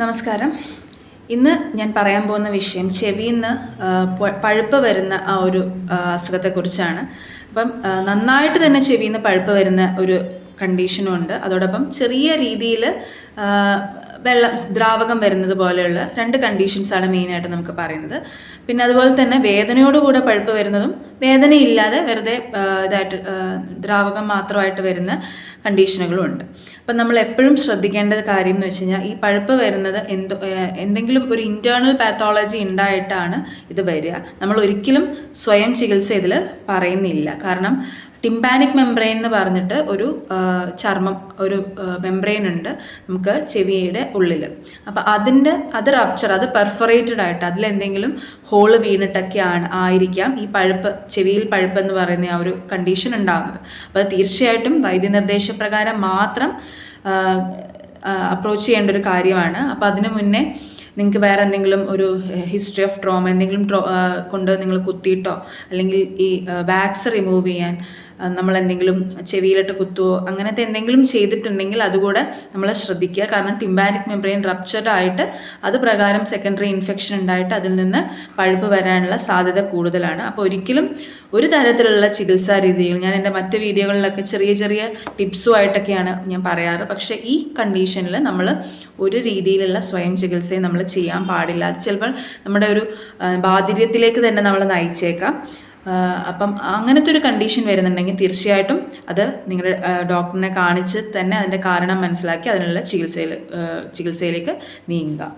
നമസ്കാരം. ഇന്ന് ഞാൻ പറയാൻ പോകുന്ന വിഷയം ചെവിയിൽ നിന്ന് പഴുപ്പ് വരുന്ന ആ ഒരു അസുഖത്തെക്കുറിച്ചാണ്. അപ്പം നന്നായിട്ട് തന്നെ ചെവിയിൽ നിന്ന് പഴുപ്പ് വരുന്ന ഒരു കണ്ടീഷനും ഉണ്ട് അതോടൊപ്പം ചെറിയ രീതിയിൽ വെള്ളം ദ്രാവകം വരുന്നത് പോലെയുള്ള രണ്ട് കണ്ടീഷൻസാണ് മെയിനായിട്ട് നമുക്ക് പറയുന്നത്. പിന്നെ അതുപോലെ തന്നെ വേദനയോടുകൂടെ പഴുപ്പ് വരുന്നതും വേദനയില്ലാതെ വെറുതെ ഇതായിട്ട് ദ്രാവകം മാത്രമായിട്ട് വരുന്ന കണ്ടീഷനുകളും ഉണ്ട്. അപ്പം നമ്മൾ എപ്പോഴും ശ്രദ്ധിക്കേണ്ട കാര്യം എന്ന് വെച്ച് കഴിഞ്ഞാൽ ഈ പഴുപ്പ് വരുന്നത് എന്തോ എന്തെങ്കിലും ഒരു ഇന്റേർണൽ പാത്തോളജി ഉണ്ടായിട്ടാണ് ഇത് വരിക. നമ്മൾ ഒരിക്കലും സ്വയം ചികിത്സ ഇതിൽ പറയുന്നില്ല. കാരണം ടിംപാനിക് മെംബ്രെയിൻ എന്ന് പറഞ്ഞിട്ട് ഒരു ചർമ്മം ഒരു മെംബ്രെയിൻ ഉണ്ട് നമുക്ക് ചെവിയുടെ ഉള്ളിൽ അപ്പോൾ അതിന്റെ അത് റപ്ചർ അത് പെർഫറേറ്റഡ് ആയിട്ട് അതിലെന്തെങ്കിലും ഹോൾ വീണിട്ടൊക്കെ ആണ് ആയിരിക്കാം ഈ പഴുപ്പ് ചെവിയിൽ പഴുപ്പ് എന്ന് പറയുന്ന ആ ഒരു കണ്ടീഷൻ ഉണ്ടാകുന്നത് അപ്പോൾ തീർച്ചയായിട്ടും വൈദ്യനിർദ്ദേശപ്രകാരം മാത്രം അപ്രോച്ച് ചെയ്യേണ്ട ഒരു കാര്യമാണ്. അപ്പോൾ അതിനു മുന്നേ നിങ്ങൾക്ക് വേറെ എന്തെങ്കിലും ഒരു ഹിസ്റ്ററി ഓഫ് ട്രോമ എന്തെങ്കിലും ട്രോ കൊണ്ട് നിങ്ങൾ കുത്തിയിട്ടോ? അല്ലെങ്കിൽ ഈ വാക്സ് റിമൂവ് ചെയ്യാൻ നമ്മൾ എന്തെങ്കിലും ചെവിയിലിട്ട് കുത്തുവോ? അങ്ങനത്തെ എന്തെങ്കിലും ചെയ്തിട്ടുണ്ടെങ്കിൽ അതുകൂടെ നമ്മൾ ശ്രദ്ധിക്കുക. കാരണം ടിംബാനിക് മെംബ്രെയിൻ റപ്ചർഡ് ആയിട്ട് അത് പ്രകാരം സെക്കൻഡറി ഇൻഫെക്ഷൻ ഉണ്ടായിട്ട് അതിൽ നിന്ന് പഴുപ്പ് വരാനുള്ള സാധ്യത കൂടുതലാണ്. അപ്പോൾ ഒരിക്കലും ഒരു തരത്തിലുള്ള ചികിത്സാ രീതിയിൽ ഞാൻ എന്റെ മറ്റ് വീഡിയോകളിലൊക്കെ ചെറിയ ചെറിയ ടിപ്സുമായിട്ടൊക്കെയാണ് ഞാൻ പറയാറ്. പക്ഷേ ഈ കണ്ടീഷനിൽ നമ്മൾ ഒരു രീതിയിലുള്ള സ്വയം ചികിത്സയും നമ്മൾ ചെയ്യാൻ പാടില്ല. അത് ചിലപ്പോൾ നമ്മുടെ ഒരു ബാധിര്യത്തിലേക്ക് തന്നെ നമ്മൾ നയിച്ചേക്കാം. അപ്പം അങ്ങനത്തെ ഒരു കണ്ടീഷൻ വരുന്നുണ്ടെങ്കിൽ തീർച്ചയായിട്ടും അത് നിങ്ങളുടെ ഡോക്ടറിനെ കാണിച്ച് തന്നെ അതിന്റെ കാരണം മനസ്സിലാക്കി അതിനുള്ള ചികിത്സയിൽ ചികിത്സയിലേക്ക് നീങ്ങുക.